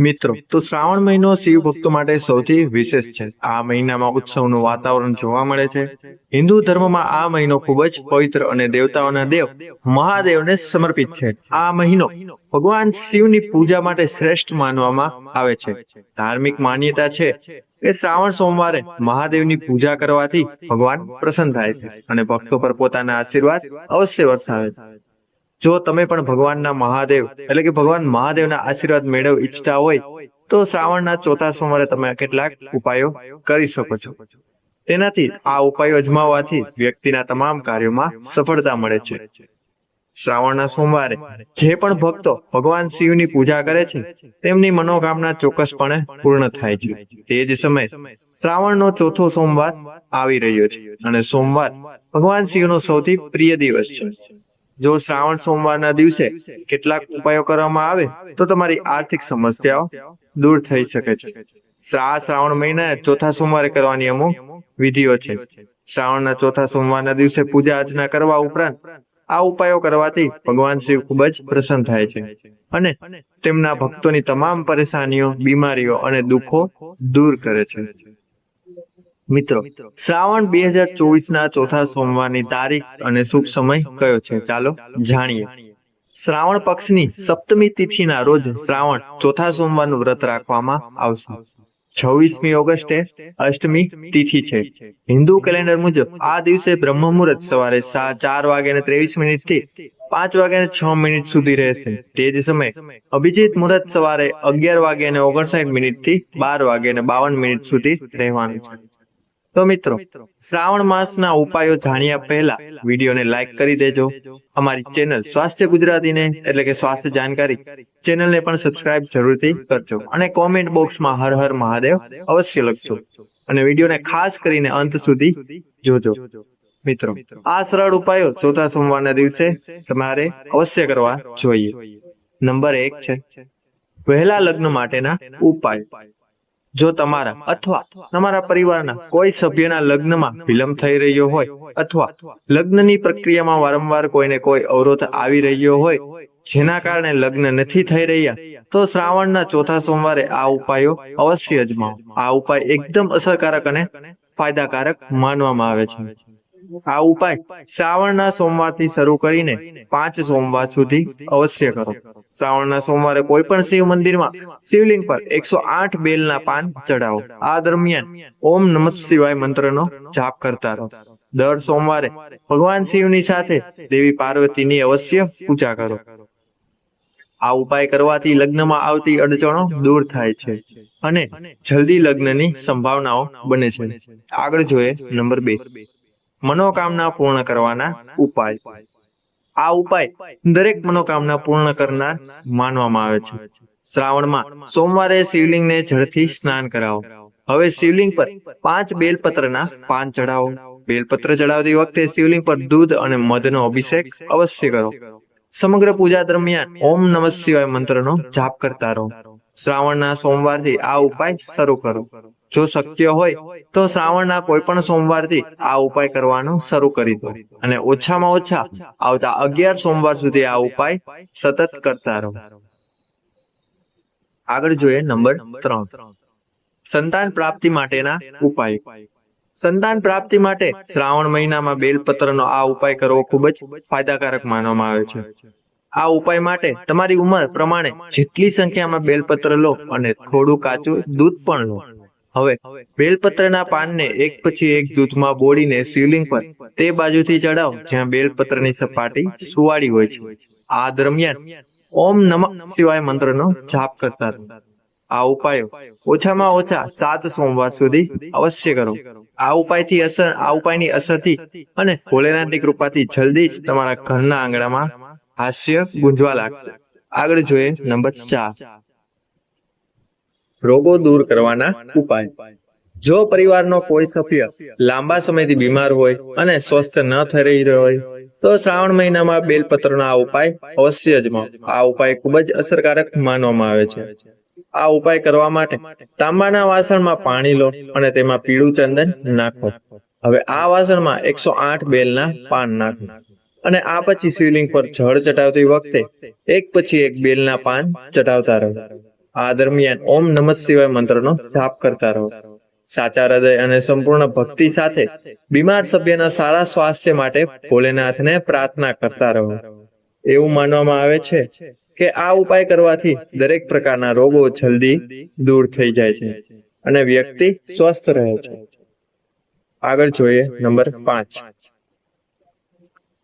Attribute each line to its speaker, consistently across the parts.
Speaker 1: મિત્રો, તો શ્રાવણ મહિનો શિવ ભક્તો માટે સૌથી વિશેષ છે. આ મહિનામાં ઉત્સવનું વાતાવરણ જોવા મળે છે. હિન્દુ ધર્મમાં આ મહિનો ખૂબ જ પવિત્ર અને દેવતાઓના દેવ મહાદેવને સમર્પિત છે. આ મહિનો ભગવાન શિવની પૂજા માટે શ્રેષ્ઠ માનવામાં આવે છે. ધાર્મિક માન્યતા છે કે શ્રાવણ સોમવારે મહાદેવની પૂજા કરવાથી ભગવાન પ્રસન્ન થાય છે અને ભક્તો પર પોતાના આશીર્વાદ અવશ્ય વરસાવે છે. જો તમે પણ ભગવાનના મહાદેવ, એટલે કે ભગવાન મહાદેવના આશીર્વાદ મેળવ ઈચ્છતા હોય, તો શ્રાવણના ચોથા સોમવારે તમે કેટલાક ઉપાયો કરી શકો છો. તેનાથી આ ઉપાયો અજમાવવાથી વ્યક્તિના તમામ કાર્યોમાં સફળતા મળે છે. શ્રાવણના સોમવારે જે પણ ભક્તો ભગવાન શિવની પૂજા કરે છે, તેમની મનોકામના ચોક્કસપણે પૂર્ણ થાય છે. તે જ સમયે શ્રાવણનો ચોથો સોમવાર આવી રહ્યો છે અને સોમવાર ભગવાન શિવનો સૌથી પ્રિય દિવસ છે. જો શ્રાવણ સોમવારના દિવસે કેટલાક ઉપાયો કરવામાં આવે, તો તમારી આર્થિક સમસ્યાઓ દૂર થઈ શકે છે. આ શ્રાવણ મહિના ચોથા સોમવારે કરવાની અમુક વિધિઓ છે. શ્રાવણના ચોથા સોમવારના દિવસે પૂજા અર્ચના કરવા ઉપરાંત, આ ઉપાયો કરવાથી ભગવાન શિવ ખૂબ જ પ્રસન્ન થાય છે અને તેમના ભક્તોની તમામ પરેશાનીઓ, બીમારીઓ અને દુઃખો દૂર કરે છે. મિત્રો, શ્રાવણ બે હજાર ચોવીસ ના ચોથા સોમવારની તારીખ અને શુભ સમય કયો છે? ચાલો જાણીએ. શ્રાવણ પક્ષની સપ્તમી તિથિના રોજ શ્રાવણ ચોથા સોમવારનું વ્રત રાખવામાં આવશે. છવ્વીસમી ઓગસ્ટે અષ્ટમી તિથિ છે. હિન્દુ કેલેન્ડર મુજબ આ દિવસે બ્રહ્મ મુહૂર્ત સવારે ચાર વાગે ને ત્રેવીસ મિનિટથી પાંચ વાગે ને છ મિનિટ સુધી રહેશે. તે જ સમયે અભિજીત મુહૂર્ત સવારે અગિયાર વાગે ને ઓગણસાઠ મિનિટથી બાર વાગે ને બાવન મિનિટ સુધી રહેવાનું છે. તો મિત્રો, શ્રાવણ માસના ઉપાયો જાણ્યા પહેલા વિડીયોને લાઈક કરી દેજો. અમારી ચેનલ સ્વાસ્થ્ય ગુજરાતીને એટલે કે સ્વાસ્થ્ય જાણકારી ચેનલને પણ સબસ્ક્રાઇબ જરૂરથી કરજો અને કોમેન્ટ બોક્સમાં હર હર મહાદેવ અવશ્ય લખજો અને વિડીયોને ખાસ કરીને અંત સુધી જોજો. મિત્રો, આ સરળ ઉપાયો ચોથા સોમવારના દિવસે તમારે અવશ્ય કરવા જોઈએ. નંબર એક છે, વહેલા લગ્ન માટેના ઉપાય. જો તમારા અથવા તમારા પરિવારના કોઈ સભ્યના લગ્નમાં વિલંબ થઈ રહ્યો હોય અથવા લગ્નની પ્રક્રિયામાં વારંવાર કોઈને કોઈ અવરોધ આવી રહ્યો હોય, જેના કારણે લગ્ન નથી થઈ રહ્યા, તો શ્રાવણના ચોથા સોમવારે આ ઉપાયો અવશ્ય અજમાવો. આ ઉપાય એકદમ અસરકારક અને ફાયદાકારક માનવામાં આવે છે. આ ઉપાય શ્રાવણના સોમવારથી શરૂ કરીને પાંચ સોમવાર સુધી અવશ્ય કરો. શ્રાવણના સોમવારે કોઈ પણ શિવ મંદિરમાં શિવલિંગ પર એકસો આઠ બેલના પાન ચડાવો આ દરમિયાન ઓમ નમઃ શિવાય મંત્રનો જાપ કરતા રહો. દર સોમવારે ભગવાન શિવની સાથે દેવી પાર્વતીની અવશ્ય પૂજા કરો. આ ઉપાય કરવાથી લગ્નમાં આવતી અડચણો દૂર થાય છે અને જલ્દી લગ્નની સંભાવનાઓ બને છે. આગળ જોઈએ નંબર બે. મનોકામના પૂર્ણ કરવાના ઉપાય. આ ઉપાય દરેક મનોકામના પૂર્ણ કરનાર માનવામાં આવે છે. શ્રાવણમાં સોમવારે શિવલિંગને જળથી સ્નાન કરાવો. હવે શિવલિંગ પર પાંચ બેલપત્રના પાન ચડાવો બેલપત્ર ચડાવતી વખતે શિવલિંગ પર દૂધ અને મધનો અભિષેક અવશ્ય કરો. સમગ્ર પૂજા દરમિયાન ઓમ નમઃ શિવાય મંત્રનો જાપ કરતા રહો. શ્રાવણના સોમવારથી આ ઉપાય શરૂ કરો. જો શક્ય હોય તો શ્રાવણના કોઈ પણ સોમવારથી આ ઉપાય કરવાનો શરૂ કરી દો અને ઓછામાં ઓછા આવતા અગિયાર સોમવાર સુધી આ ઉપાય સતત કરતા રહો. આગળ જોઈએ નંબર ત્રણ. સંતાન પ્રાપ્તિ માટેના ઉપાય. સંતાન પ્રાપ્તિ માટે શ્રાવણ મહિનામાં બેલપત્રનો આ ઉપાય કરવો ખૂબ જ ફાયદાકારક માનવામાં આવે છે. આ ઉપાય માટે તમારી ઉંમર પ્રમાણે જેટલી સંખ્યામાં બેલપત્ર લો અને થોડું કાચું દૂધ પણ લો. હવે બેલપત્રના પાનને એક પછી એક દૂધમાં બોળીને શિવલિંગ પર તે બાજુથી ચડાવો જ્યાં બેલપત્રની સપાટી સુવાળી હોય છે. આ દરમિયાન ઓમ નમઃ શિવાય મંત્રનો જાપ કરતા આ ઉપાયો ઓછામાં ઓછા સાત સોમવાર સુધી અવશ્ય કરો. આ ઉપાયથી અસર, આ ઉપાયની અસરથી અને ભોલેનાથની કૃપાથી જલ્દી જ તમારા ઘરના આંગણામાં હાસ્ય ગુંજવા લાગશે. આગળ જોઈએ નંબર ચાર. રોગો દૂર કરવાના ઉપાય. જો પરિવારનો કોઈ સભ્ય લાંબા સમયથી બીમાર હોય અને સ્વસ્થ ન થઈ રહી હોય, તો શ્રાવણ મહિનામાં બેલપત્રનો આ ઉપાય અવશ્ય જ આ ઉપાય ખૂબ જ અસરકારક માનવામાં આવે છે. આ ઉપાય કરવા માટે તાંબાના વાસણમાં પાણી લો અને તેમાં પીળું ચંદન નાખો. હવે આ વાસણમાં એકસો આઠ બેલના પાન નાખો. અને આ પછી શિવલિંગ પર જળ ચટાવતી વખતે એક પછી એક બેલના પાન ચટાવતા રહો. આ દરમિયાન ઓમ નમઃ શિવાય મંત્રનો જાપ કરતા રહો. સાચા હૃદય અને સંપૂર્ણ ભક્તિ સાથે બીમાર સભ્યના સારા સ્વાસ્થ્ય માટે ભોલેનાથને પ્રાર્થના કરતા રહો. એવું માનવામાં આવે છે કે આ ઉપાય કરવાથી દરેક પ્રકારના રોગો જલ્દી દૂર થઈ જાય છે અને વ્યક્તિ સ્વસ્થ રહે છે. આગળ જોઈએ નંબર પાંચ.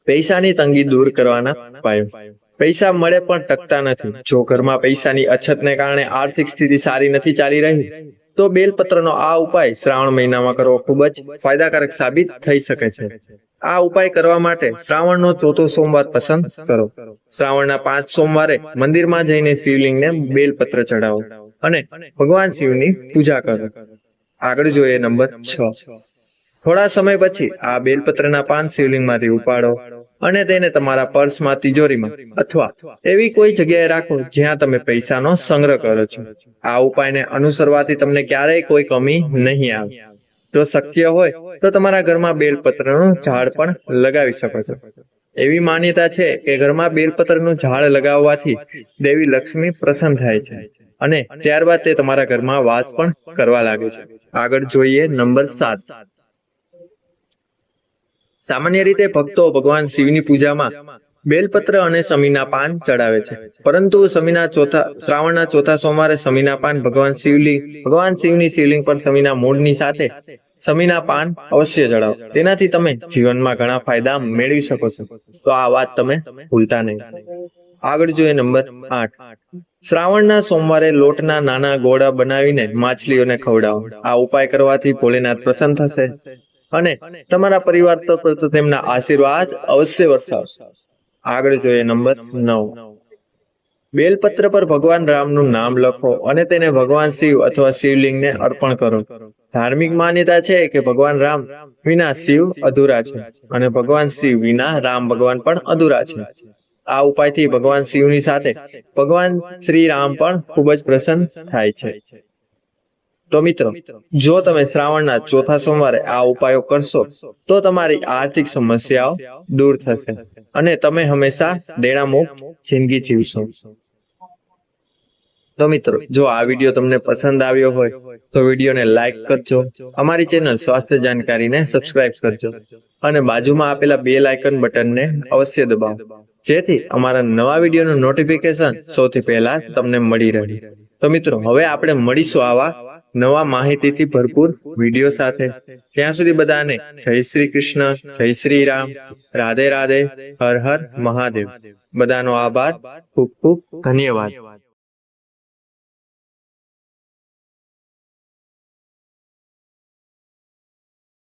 Speaker 1: પૈસાની તંગી દૂર કરવાના ઉપાયો. પૈસા મળે પણ ટકતા નથી. જો ઘરમાં પૈસાની અછતને કારણે આર્થિક સ્થિતિ સારી નથી ચાલી રહી, તો બેલપત્રનો આ ઉપાય શ્રાવણ મહિનામાં કરવો ખૂબ જ ફાયદાકારક સાબિત થઈ શકે છે. આ ઉપાય કરવા માટે શ્રાવણનો ચોથો સોમવાર પસંદ કરો. શ્રાવણના પાંચ સોમવારે મંદિરમાં જઈને શિવલિંગને બેલપત્ર ચડાવો અને ભગવાન શિવની પૂજા કરો. આગળ જોઈએ નંબર છ. થોડા સમય પછી આ બેલપત્રના પાન શિવલિંગમાંથી ઉપાડો. અને તેને તમારા પર્સમાં તિજોરીમાં અથવા એવી કોઈ જગ્યાએ રાખો જ્યાં તમે પૈસાનો સંગ્રહ કરો છો. આ ઉપાયને અનુસરવાથી તમને ક્યારેય કોઈ કમી નહીં આવે. જો શક્ય હોય, તો તમારા ઘરમાં બેલપત્રનું ઝાડ પણ લગાવી શકો છો. એવી માન્યતા છે કે ઘરમાં બેલપત્રનું ઝાડ લગાવવાથી દેવી લક્ષ્મી પ્રસન્ન થાય છે અને ત્યારબાદ તે તમારા ઘરમાં વાસ પણ કરવા લાગે છે. આગળ જોઈએ નંબર સાત. સામાન્ય રીતે ભક્તો ભગવાન શિવની પૂજામાં બેલપત્ર અને સમીના પાન ચડાવે છે. પરંતુ સમીના ચોથા, શ્રાવણના ચોથા સોમવારે સમીના પાન ભગવાન શિવલિંગ ભગવાન શિવની શિવલિંગ પર સમીના મૂળની સાથે સમીના પાન અવશ્ય ચડાવો. તેનાથી તમે જીવનમાં ઘણા ફાયદા મેળવી શકો છો. તો આ વાત તમે ભૂલતા નહીં. આગળ જોઈએ નંબર આઠ. શ્રાવણના સોમવારે લોટના નાના ગોળા બનાવીને માછલીઓને ખવડાવો. આ ઉપાય કરવાથી ભોલેનાથ પ્રસન્ન થશે. અને તમારા પરિવાર પર તેમના આશીર્વાદ અવશ્ય વરસાવશે. આગળ જોઈએ નંબર નવ. બેલપત્ર પર ભગવાન રામનું નામ લખો અને તેને ભગવાન શિવ અથવા શિવલિંગને અર્પણ કરો. ધાર્મિક માન્યતા છે કે ભગવાન રામ વિના શિવ અધૂરા છે અને ભગવાન શિવ વિના રામ ભગવાન પણ અધૂરા છે. આ ઉપાયથી ભગવાન શિવની સાથે ભગવાન શ્રી રામ પણ ખૂબ જ પ્રસન્ન થાય છે. તો મિત્રો, જો તમે શ્રાવણના ચોથા સોમવારે આ ઉપાયો કરશો, તો તમારી આર્થિક સમસ્યાઓ દૂર થશે અને તમે હંમેશા દેણામુક્ત જિંદગી જીવશો. તો મિત્રો, જો આ વીડિયો તમને પસંદ આવ્યો હોય, તો વિડીયોને લાઈક કરજો, અમારી ચેનલ સ્વાસ્થ્ય જાણકારીને સબસ્ક્રાઇબ કરજો અને બાજુમાં આપેલા બે આઇકન બટનને અવશ્ય દબાવો, જેથી અમારા નવા વિડીયોનું નોટિફિકેશન સૌથી પહેલા તમને મળી રહે. તો મિત્રો, હવે આપણે મળીશું આવા નવા માહિતીથી ભરપૂર વીડિયો સાથે. ત્યાં સુધી બધાને જય શ્રી કૃષ્ણ, જય શ્રી રામ. રાધે રાધે, હર હર મહાદેવ. બધાનો આભાર. ખૂબ ખૂબ ધન્યવાદ.